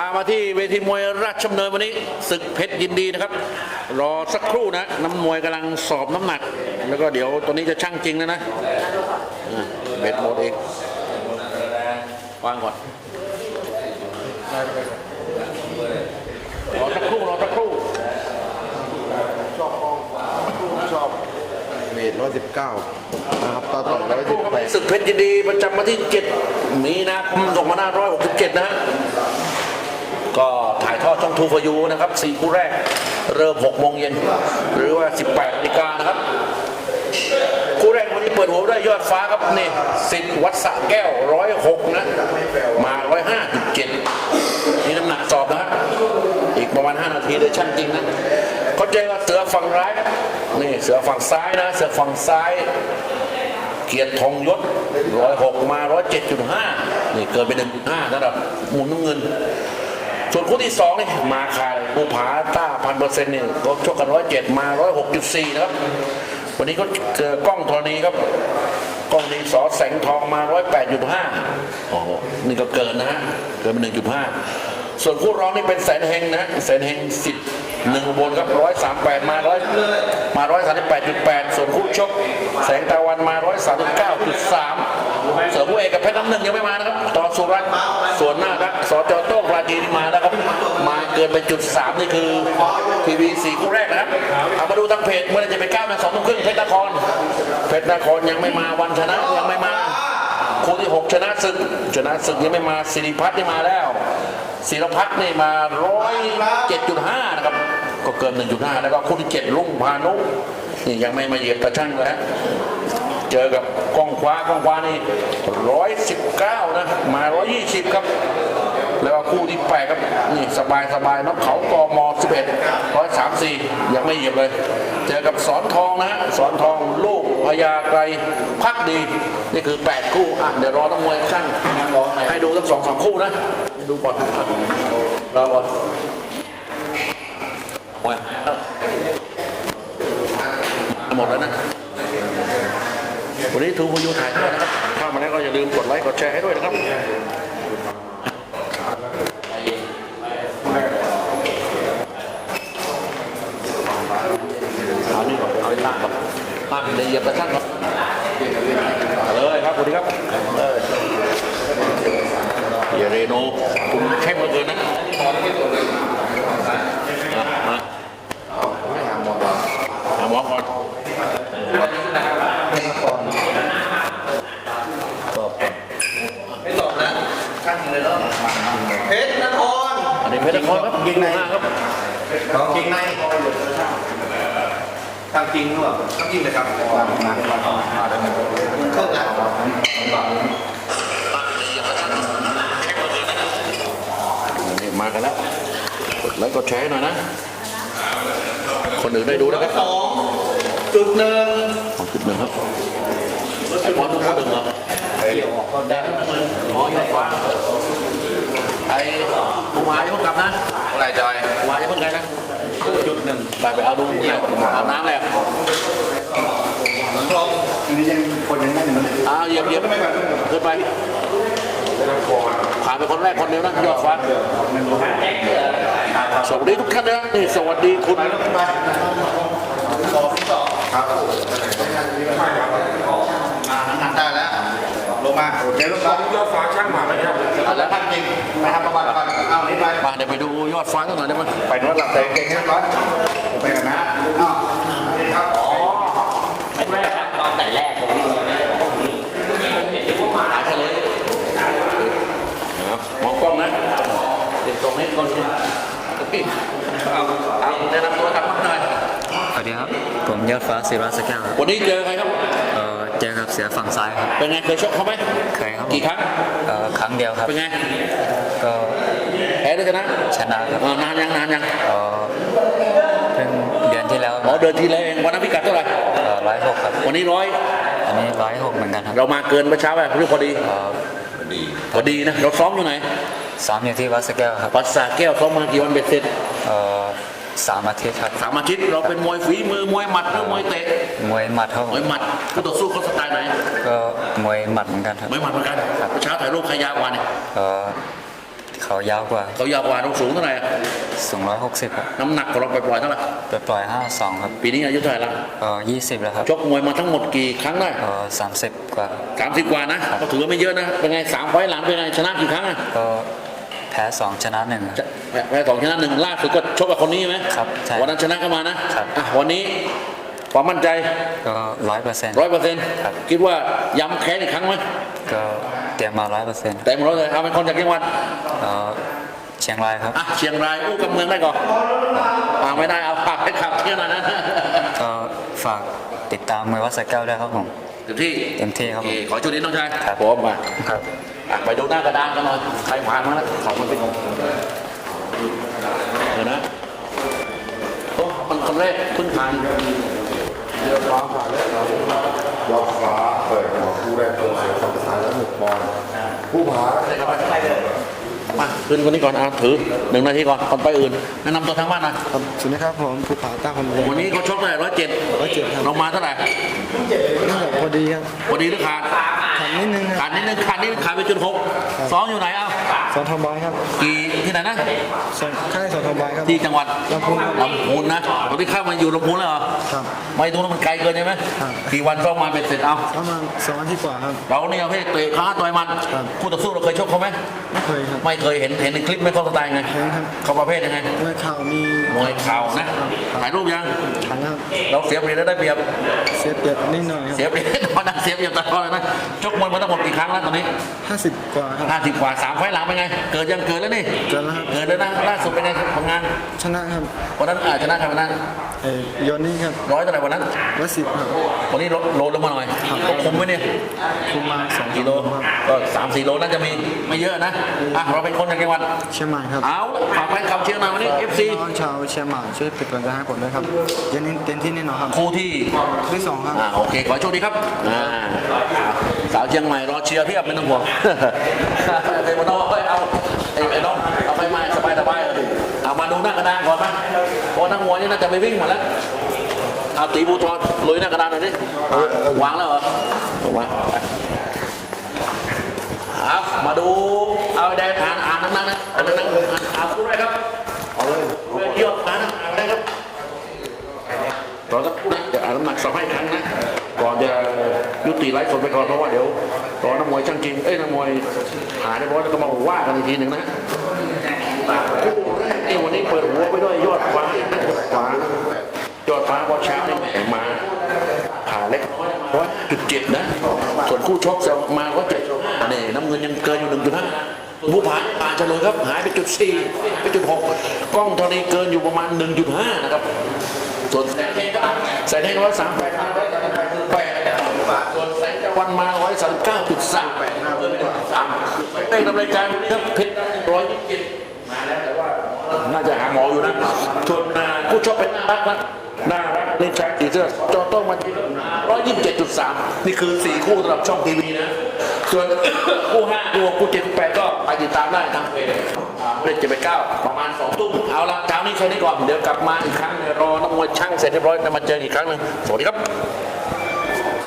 พามาที่เวทีมวยราชดำเนินวันนี้ศึกเพชรยินดีนะครับ รอสักครู่นะน้ำมวยกำลังสอบน้ำหนัก แล้วก็เดี๋ยวตัวนี้จะช่างจริงแล้วนะอะเบ็ดหมดเองวางก่อนรอสักครู่รอสักครู่ชอบเวทร้อยสิบเก้านะครับต่อต่อร้อยสิบแปดศึกเพชรยินดีประจำวันที่ 7 มีนาคม2567 นะฮะก็ถ่ายทอด ช่องทูฟยูนะครับ4คู่แรกเริ่ม6โมงเย็นหรือว่า 18นาฬิกานะครับ คู่แรกวันนี้เปิดหัวด้วยยอดฟ้าครับนี่สิทธิ์วัดสะแก้ว106นะ มา105.7นี่น้ำหนักสอบนะฮะอีกประมาณ 5 นาทีได้ช่างจริงนะเขาเจอเสือฝั่งร้ายนี่เสือฝั่งซ้ายนะ เสือฝั่งซ้ายเกียรติทองยศร้อยหกมาร้อยเจ็ดจุดห้านี่เกินไปหนึ่งจุดห้าสำหรับหมุนน้ำเงิน ส่วนคู่ที่สองนี่มาคายภูผาต้าพันเปอร์เซ็นต์นี่ก็ชกกันร้อยเจ็ดมาร้อยหกจุดสี่นะครับ วันนี้ก็เจอกล้องธรณีครับกล้องนี้สอแสงทองมาร้อยแปดจุดห้าโอ้โหนี่ก็เกินนะฮะเกินไปหนึ่งจุดห้าส่วนคู่รองนี่เป็นแสนเฮงนะแสนเฮงสิบ หนึ่งบนครับร้อยสามแปดมาร้อยมาร้อยสามสิบแปดจุดแปดส่วนคู่ชก แสงตะวันมาร้อยสามสิบเก้าจุดสามเสริมคู่เอกกับเพชรน้ำหนึ่งยังไม่มานะครับต่อสุรัตน์ส่วนหน้ารักสจโต้งปราจีนีมาแล้วครับมาเกินไปจุดสามนี่คือทีวีสี่คู่แรกนะครับเอามาดูทางเพจเมื่อไรจะไปก้าวมาสองทุ่มครึ่งเพชรนครเพชรนครยังไม่มาวันชนะยังไม่มา คู่ที่ 6 ชนะศึก ชนะศึกยังไม่มาสิริพัฒน์นี่มาแล้วศิรพัฒน์นี่มาร้อยเจ็ดจุดห้านะครับ ก็เกิน1.5แล้วก็คู่ที่7ลุงพานุนี่ยังไม่มาเหยียบตะช่างเลยฮะเจอกับกองคว้ากองคว้านี่ร้อยสิบเก้านะมาร้อยยี่สิบครับ แล้วคู่ที่แปดครับนี่สบายสบายนกเขากมสิบเอ็ดร้อยสามสี่ยังไม่เหยียบเลย เจอกับสอนทองนะฮะสอนทองลูกพญาไกรพักดี นี่คือแปดคู่อะเดี๋ยวรอต้องมวยช่างให้ดูทั้งสองสามคู่นะ ดูก่อนรอก่อนมวยหมดแล้วนะวันนี้ทูพยูถ่ายทอดนะครับเข้ามาแล้วก็อย่าลืมกดไลค์กดแชร์ให้ด้วยนะครับเอานี่ก่อนเอาไปตั้งก่อน ตั้งในเหยียบตะช่างก่อนเอาเลยครับสวัสดีครับเลยเยเรโนคุณเข้มเหลือเกินนะอะมาหาหมอก่อนเพชรนครอันนี้เพชรนครครับยิงในครับจริงใน ทำจริงหรือเปล่าทำจริงเลยครับเข้าใจนี่มากันแล้วกดไลค์กดแชร์หน่อยนะ คนอื่นได้ดูนะครับสองจุดหนึ่งขอบคุณนะครับไอ้บอลทุกคนหนึ่งเหรอแดงหมอยอดฟ้าไอ้ผู้หมายเพิ่งกลับนะอะไรจอยผู้หมายเพิ่งไงนะ จุดหนึ่งไปไปเอาดูเนี่ยเอาน้ำเลยคลองอ่าเหยียบเหยียบขึ้นไปผ่านไปคนแรกคนเดียวนะยอดฟ้าสวัสดีทุกท่านนะนี่สวัสดีคุณสองสองครับได้แล้วลง มาเดี๋ยวลงมายอดฟ้าช่างหมาไหมครับแล้วท่านจริงไปทำประวัติก่อนเอานี้ไปมาเดี๋ยวไปดูยอดฟ้ากันหน่อยได้ไหมไปนวดหลับใจเก่งครับก่อนไปกันนะอ้าวครับอ๋อหายทะเลนะครับมองกล้องนะติดตรงนี้ก่อนสิเอาเอาแนะนำตัวกันหน่อยสวัสดีครับ ผมยอดฟ้าศิรัสแก้วครับวันนี้เจอใครครับ เอ่อเจอกับเสือฝั่งซ้ายครับเป็นไงเคยชกเขาไหมเคยครับกี่ครั้งเอ่อครั้งเดียวครับ เป็นไงก็แพ้หรือชนะชนะครับเออนานยังนานยังเอ่อเพิ่งเดือนที่แล้วอ๋อเดินทีแล้วเองวันนั้นพิกัดเท่าไหร่ร้อยหกครับ วันนี้ร้อยอันนี้ร้อยหกเหมือนกันครับเรามาเกินเมื่อเช้าไปหรือพอดีเอ่อพอดีนะเราซ้อมอยู่ไหนซ้อมอยู่ที่วัดสะแก้วครับ ปัสสาแก้วซ้อมมากี่วันเบ็ดเสร็จเอ่อ สามอาทิตย์ครับ สามอาทิตย์เราเป็นมวยฝีมือมวยหมัดหรือมวยเตะมวยหมัดครับผมมวยหมัดคู่ต่อสู้เขาสไตล์ไหนก็มวยหมัดเหมือนกันครับมวยหมัดเหมือนกันเมื่อเช้าถ่ายรูปใครยาวกว่าเนี่ยเอ่อเขาเขายาวกว่า เขายาวกว่าเราสูงเท่าไหร่อะสูงร้อยหกสิบครับน้ำหนักของเราปล่อยๆเท่าไหร่ไปปล่อยห้าสองครับ ปีนี้อายุเท่าไหร่ละเอ่อยี่สิบแล้วครับ ชกมวยมาทั้งหมดกี่ครั้งได้เอ่อสามสิบกว่าสามสิบกว่านะ ก็ถือว่าไม่เยอะนะ เป็นไงสามไฟล์หลังเป็นไงชนะกี่ครั้งอะก็แพ้สองชนะหนึ่งจะแพ้แพ้สองชนะหนึ่งล่าสุดก็ชกกับคนนี้ไหมครับใช่วันนั้นชนะกันมานะครับ อะวันนี้ความมั่นใจก็ร้อยเปอร์เซ็นต์ ร้อยเปอร์เซ็นต์ครับ คิดว่าย้ำแค้นอีกครั้งไหมก็เตรียมมาร้อยเปอร์เซ็นต์แต่หมดแล้วเลยเอาเป็นคนจากจังหวัดเอ่อเชียงรายครับ อะเชียงรายอู้กับเมืองได้ก่อนอ่าไม่ได้เอาฝากให้ขับเที่ยวหน่อยนะก็ฝากติดตามมวยวัดสระแก้วด้วยครับผม เต็มที่เต็มที่ครับโอเคขอจุดนี้น้องชายครับ ผมมา ครับอะ ไปดูหน้ากระดานกันหน่อยใครผ่านมาแล้วของมันเป็นของเดี๋ยวนะโอ้มันคนแรกเพิ่งผ่านเรือฟ้าผ่านแล้วครับยอดฟ้าเปิดหัวคู่แรกตัวเสียความสายแล้วหกบอลผู้ผามาขึ้นคนนี้ก่อนอะถือหนึ่งนาทีก่อนก่อนไปอื่นแนะนำตัวทางบ้านหน่อยครับสวัสดีครับผมผู้ผาต้าคนเดียววันนี้เขาชกได้ร้อยเจ็ด107ครับลงมาเท่าไหร่น่าจะพอดีครับพอดีหรือขาด ถามนิดนึงคขารับดนิดนึงขาดนิดนึงขาดไปจุดหกสองอยู่ไหนเอ้าสอนทองบอยครับ กี่ที่ไหนนะสอนค่ายสอนทองบอยครับที่จังหวัดลำพูนครับลำพูนนะตอนที่เข้ามาอยู่ลำพูนแล้วเหรอครับไม่ตรงนั้นมันไกลเกินใช่ไหมครับกี่วันต้องมาเป็นเสร็จเอาประมาณสองอาทิตย์กว่าครับเราเนี่ยประเภทเตะขาต่อยหมันครับคู่ต่อสู้เราเคยชกเขาไหมไม่เคยครับไม่เคยเห็นเห็นในคลิปไหม่เขาสไตล์ไงเห็นครับเขาประเภทยังไงเมื่อข่าวมีมวยเข่านะถ่ายรูปยังขันครับเราเสียเปรียบแล้วได้เปรียบเสียเปรียบนิดหน่อยคเสีรัยเปรียบตอนนั้นเสียเปรียบตลอดเลยนะชกมวยมาทั้งหมดกี่ครั้งแล้วตอนนี้ห้าสิบกว่าครับ ห้าสิบกว่าสามไฟล์หลังเป็นไง เกิดยังเกิดแล้วนี่เกิดแล้วครับ เกิดแล้วนะล่าสุดเป็นไงผลงานชนะครับวันนั้นอาชนะใครวันนั้นเอ่อโยนนี่ครับร้อยเท่าไหร่วันนั้นร้อยสิบครับ วันนี้ลดโลลงมาหน่อยก็คุมไว้เนี่ยคุมมาสองกิโลครับก็สามสี่โลน่าจะมีไม่เยอะนะอะเราเป็นคนจากจังหวัดเชียงใหม่ครับเอาฝากแฟนคลับเชียงรายวันนี้ FC น้องชาวเชียงใหม่ช่วยเป็นกำลังใจให้ผมด้วยครับเย็นนี้เต็มที่แน่นอนครับคู่ที่ที่สองครับ อ่าโอเคขอให้โชคดีครับอ่าสาวเชียงใหม่รอเชียร์เพียบไม่ต้องห่วงไอ้บนองเอ้ยเอาไอ้น้องเอาไปมาสบายสบายเอามาดูหน้ากระดานก่อนไหมเพราะนักมวยนี่น่าจะไปวิ่งหมดแล้วเอาตีบูทอนลุยหน้ากระดานหน่อยดิวางแล้วเหรอวางไปครับมาดูเอาแดงอ่านอ่านนั่งๆนะเอานั่งๆอ่านอ่านคู่ได้ครับเอาเลยเที่ยวอ่านอ่านได้ครับ เราจะพูดนะจะอ่านน้ำหนักสอบให้อีกครั้งนะ ก่อนจะยุ ติไลฟ์สดไปก่อนเพราะว่าเดี๋ยวรอนักมวยช่างจริงเอ้ยนักมวยหาได้ร้อยแล้วก็มาว่ากันอีกทีหนึ่งนะคู่แรกนี่วันนี้เปิดหัวไปด้วยยอดฟ้ายอดฟ้ายอดฟ้าพอเช้านี่แหมมาขาเล็กร้อยจุดเจ็ดนะส่วนคู่ชกจะมาร้อยเจ็ดนี่น้ำเงินยังเกินอยู่หนึ่งจุดห้าผู้ผ่านผ่านเฉลยครับหายไปจุดสี่ไปจุดหกกล้องตอนนี้เกินอยู่ประมาณ1.5นะครับส่วนแสงเทงก็แสงเทงร้อยสามแปด แปดส่วนแสงตะวันมาร้อยสามเก้าจุดสามสามเต้นรายการเรื่องเพชรร้อยยี่สิบมาแล้วแต่ว่าน่าจะหาหมออยู่นะส่วนอ่าผู้ชอบเป็นน่ารักนะน่ารักในแท็กตีเสื้อจอต้องมาร้อยยี่สิบเจ็ดจุดสามนี่คือสี่คู่สำหรับช่องทีวีนะ ส่วนคู่ห้าคู่หกคู่เจ็ดคู่แปดก็ไปติดตามได้ทางเพจเพจเจ็ดแปเก้าประมาณสองทุ่มเอาละเช้านี้แค่นี้ก่อน เดี๋ยวกลับมาอีกครั้งรอนักมวยช่างเสร็จเรียบร้อยจะมาเจออีกครั้งหนึ่งสวัสดีครับ